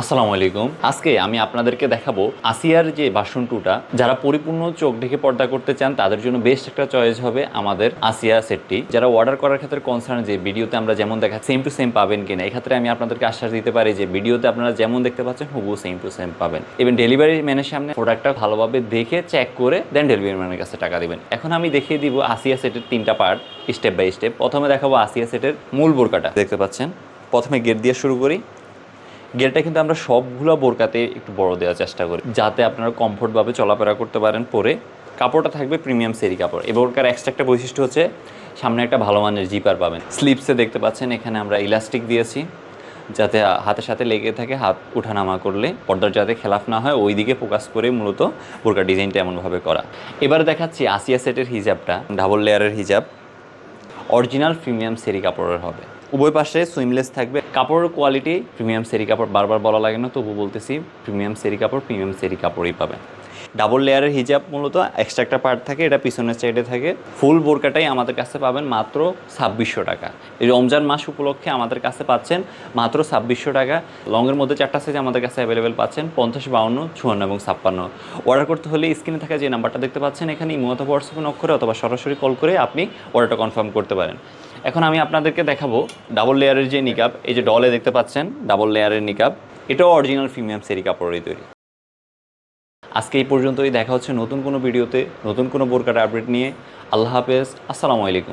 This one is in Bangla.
আসসালামু আলাইকুম। আজকে আমি আপনাদেরকে দেখাবো আসিয়ার যে বাসন টুটা যারা পরিপূর্ণ চোখ ঢেকে পর্দা করতে চান, তাদের জন্য বেস্ট একটা চয়েস হবে আমাদের আসিয়া সেটটি। যারা অর্ডার করার ক্ষেত্রে কনসার্ন যে ভিডিওতে আমরা যেমন দেখা সেম টু সেম পাবেন কিনা এক্ষেত্রে আমি আপনাদেরকে আশ্বাস দিতে পারি যে ভিডিওতে আপনারা যেমন দেখতে পাচ্ছেন হুবু সেম টু সেম পাবেন। এবং ডেলিভারি ম্যানের সামনে প্রোডাক্টটা ভালোভাবে দেখে চেক করে দেন ডেলিভারি ম্যানের কাছে টাকা দিবেন। এখন আমি দেখিয়ে দিব আসিয়া সেটের তিনটা পার্ট স্টেপ বাই স্টেপ প্রথমে দেখাবো আসিয়া সেটের মূল বোরকাটা। দেখতে পাচ্ছেন? প্রথমে গেট দিয়ে শুরু করি। গেরটা কিন্তু আমরা সবগুলো বোরকাতে একটু বড় দেওয়ার চেষ্টা করি, যাতে আপনারা কমফোর্টভাবে চলাফেরা করতে পারেন পরে। কাপড়টা থাকবে প্রিমিয়াম সেরি কাপড়। এই বোরকার এক্সট্রা একটা বৈশিষ্ট্য হচ্ছে, সামনে একটা ভালো মানের জিপার পাবেন। স্লিপসে দেখতে পাচ্ছেন, এখানে আমরা ইলাস্টিক দিয়েছি, যাতে হাতের সাথে লেগে থাকে হাত উঠানামা করলে, পর্দার যাতে খেলাফ না হয় ওই দিকে ফোকাস করে মূলত বোরকা ডিজাইনটা এমনভাবে করা। এবারে দেখাচ্ছি আসিয়া সেটের হিজাবটা ডাবল লেয়ারের হিজাব। অরিজিনাল প্রিমিয়াম সেরি কাপড়ের হবে। উভয় পাশে সুইমলেস থাকবে। কাপড়ের কোয়ালিটি প্রিমিয়াম সেরি কাপড় বারবার বলা লাগে না, তবু বলতেছি প্রিমিয়াম সেরি কাপড় প্রিমিয়াম সেরি কাপড়ই পাবেন। ডাবল লেয়ারের হিজাব মূলত এক্সট্রা একটা পার্ট থাকে, এটা পিছনের সাইডে থাকে। ফুল বোরকাটাই আমাদের কাছে পাবেন মাত্র ছাব্বিশশো টাকা। এই রমজান মাস উপলক্ষে আমাদের কাছে পাচ্ছেন মাত্র ছাব্বিশশো টাকা। লংয়ের মধ্যে চারটা সাইজ আমাদের কাছে অ্যাভেলেবেল পাচ্ছেন, পঞ্চাশ, বাউন্ন, চুয়ান্ন এবং ছাপ্পান্ন। অর্ডার করতে হলে স্ক্রিনে থাকা যে নাম্বারটা দেখতে পাচ্ছেন, এখানে ইমত হোয়াটসঅ্যাপে নক করে অথবা সরাসরি কল করে আপনি অর্ডারটা কনফার্ম করতে পারেন। এখন আমি আপনাদেরকে দেখাবো ডাবল লেয়ারের যে নিকাপ এই যে ডলে দেখতে পাচ্ছেন ডাবল লেয়ারের নিকাপ এটাও অরিজিনাল প্রিমিয়াম সেরি কাপড়েরই তৈরি। আজকে এই পর্যন্তই। দেখা হচ্ছে নতুন কোনো ভিডিওতে, নতুন কোনো বোরকার আপডেট নিয়ে। আল্লাহ হাফেজ। আসসালামু আলাইকুম।